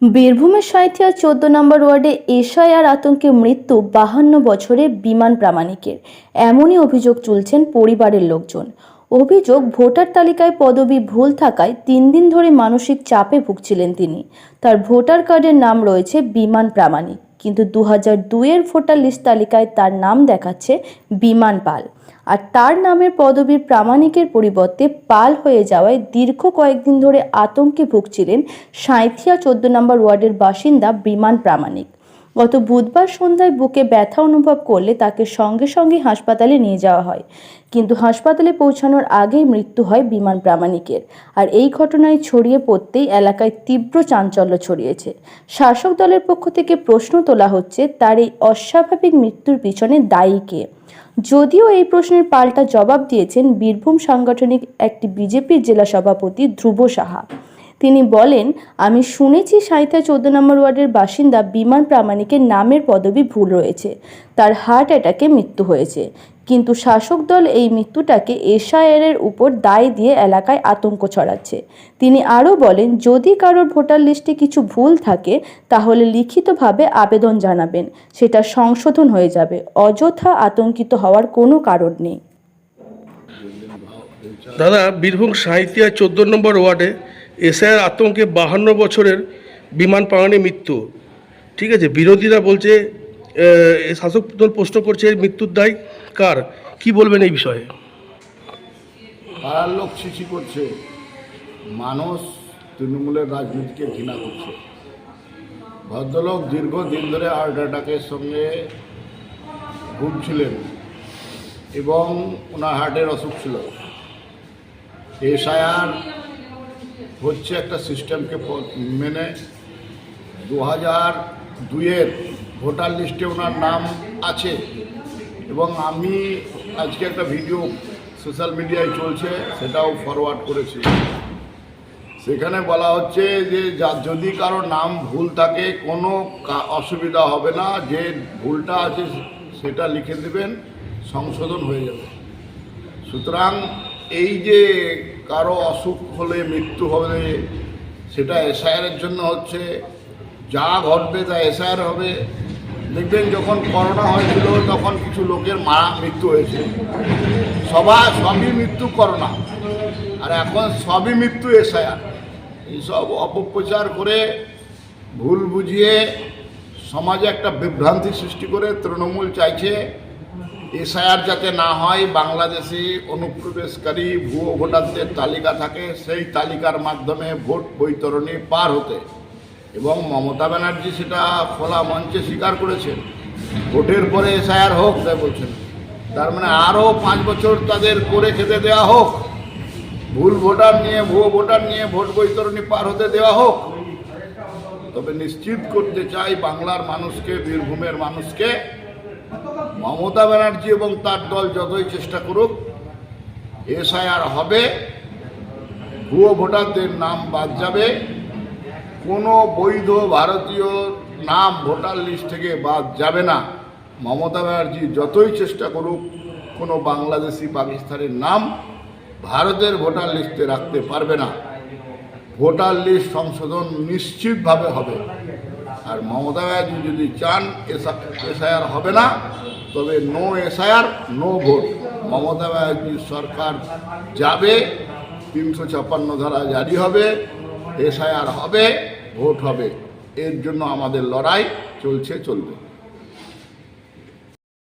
বীরভূমের সাঁইথিয়া চোদ্দ নম্বর ওয়ার্ডে এশআইআর আতঙ্কে মৃত্যু বাহান্ন বছরে বিমান প্রামাণিকের। এমনই অভিযোগ তুলছেন পরিবারের লোকজন। অভিযোগ, ভোটার তালিকায় পদবি ভুল থাকায় তিন দিন ধরে মানসিক চাপে ভুগছিলেন তিনি। তার ভোটার কার্ডের নাম রয়েছে বিমান প্রামাণিক, কিন্তু দু হাজার দুইয়ের ভোটার লিস্ট তালিকায় তার নাম দেখাচ্ছে বিমান পাল। আর তার নামের পদবীর প্রামাণিকের পরিবর্তে পাল হয়ে যাওয়ায় দীর্ঘ কয়েকদিন ধরে আতঙ্কে ভুগছিলেন সাঁইথিয়া চোদ্দ নম্বর ওয়ার্ডের বাসিন্দা বিমান প্রামাণিক। গত বুধবার সন্ধ্যায় বুকে ব্যথা অনুভব করলে তাকে সঙ্গে সঙ্গে হাসপাতালে নিয়ে যাওয়া হয়। কিন্তু হাসপাতালে পৌঁছানোর আগেই মৃত্যু হয় বিমান প্রামাণিকের। আর এই ঘটনায় ছড়িয়ে পড়তেই এলাকায় তীব্র চাঞ্চল্য ছড়িয়েছে। শাসক দলের পক্ষ থেকে প্রশ্ন তোলা হচ্ছে, তার এই অস্বাভাবিক মৃত্যুর পিছনে দায়ী কে? যদিও এই প্রশ্নের পাল্টা জবাব দিয়েছেন বীরভূম সাংগঠনিক একটি বিজেপির জেলা সভাপতি ধ্রুব সাহা। তিনি বলেন, আমি শুনেছি সাঁইথা চোদ্দ নম্বর ওয়ার্ডের বাসিন্দা বিমান প্রামাণিকের নামের পদবি ভুল রয়েছে। তার হার্ট অ্যাটাকে মৃত্যু হয়েছে। কিন্তু শাসক দল এই মৃত্যুটাকে এশআইআরের উপর দায় দিয়ে এলাকায় আতঙ্ক ছড়াচ্ছে। তিনি আরও বলেন, যদি কারোর ভোটার লিস্টে কিছু ভুল থাকে, তাহলে লিখিতভাবে আবেদন জানাবেন। সেটা সংশোধন হয়ে যাবে। অযথা আতঙ্কিত হওয়ার কোনো কারণ নেই। দাদা, বীরভূম সাহিত্যিয়া চোদ্দ নম্বর ওয়ার্ডে এসআইয়ের আতঙ্কে বাহান্ন বছরের বিমান প্রাণী মৃত্যু। ঠিক আছে, বিরোধীরা বলছে শাসক দল প্রশ্ন করছে মৃত্যুর দায় কার? কি বলবেন এই বিষয়ে? পাড়ার লোক ছিছি করছে, মানুষ তৃণমূলের রাজনীতিকে ঘৃণা করছে। ভদ্রলোক দীর্ঘদিন ধরে হার্ট অ্যাটাকের সঙ্গে ভুগছিলেন এবং ওনার হার্টের অসুখ ছিল। এসআইআর হচ্ছে একটা সিস্টেমকে মেনে দু হাজার দুইয়ের ভোটার লিস্টে ওনার নাম আছে। এবং আমি আজকে একটা ভিডিও সোশ্যাল মিডিয়ায় চলছে, সেটাও ফরওয়ার্ড করেছি। সেখানে বলা হচ্ছে যে যদি কারও নাম ভুল থাকে, কোনো অসুবিধা হবে না, যে ভুলটা আছে সেটা লিখে দেবেন, সংশোধন হয়ে যাবে। সুতরাং এই যে কারও অসুখ হলে, মৃত্যু হবে সেটা এসআইআরের জন্য হচ্ছে। যা ঘটবে তা এসআইআর হবে। দেখবেন যখন করোনা হয়েছিল, তখন কিছু লোকের মারা মৃত্যু হয়েছে। সবার সবই মৃত্যু করোনা। আর এখন সবই মৃত্যু এসআইআর। এইসব অপপ্রচার করে ভুল বুঝিয়ে সমাজে একটা বিভ্রান্তি সৃষ্টি করে তৃণমূল চাইছে। এসআইআর যাতে না হয়, বাংলাদেশি অনুপ্রবেশকারী ভুয়ো ভোটারদের তালিকা থাকে, সেই তালিকার মাধ্যমে ভোট বৈতরণী পার হতে। এবং মমতা ব্যানার্জি সেটা খোলা মঞ্চে স্বীকার করেছেন। ভোটের পরে এসআইআর হোক, তাই বলছেন। তার মানে আরও পাঁচ বছর তাদের করে খেতে দেওয়া হোক। ভুল ভোটার নিয়ে, ভুয়ো ভোটার নিয়ে ভোট বৈতরণী পার হতে দেওয়া হোক। তবে নিশ্চিত করতে চাই বাংলার মানুষকে, বীরভূমের মানুষকে মমতা ব্যানার্জি এবং তার দল যতই চেষ্টা করুক, এসআইআর হবে, ভুয়ো ভোটারদের নাম বাদ যাবে, কোনো বৈধ ভারতীয় নাম ভোটার লিস্ট থেকে বাদ যাবে না। মমতা ব্যানার্জি যতই চেষ্টা করুক, কোনো বাংলাদেশি পাকিস্তানের নাম ভারতের ভোটার লিস্টে রাখতে পারবে না। ভোটার লিস্ট সংশোধন নিশ্চিতভাবে হবে। আর মমতা ব্যানার্জি যদি চান এসআইআর হবে না, তবে no SIR no vote Mamata ব্যানার্জির সরকার যাবে, তিনশো ছাপ্পান্ন ধারা জারি হবে, এসআইআর হবে ভোট হবে। এর জন্য আমাদের লড়াই চলছে, চলবে।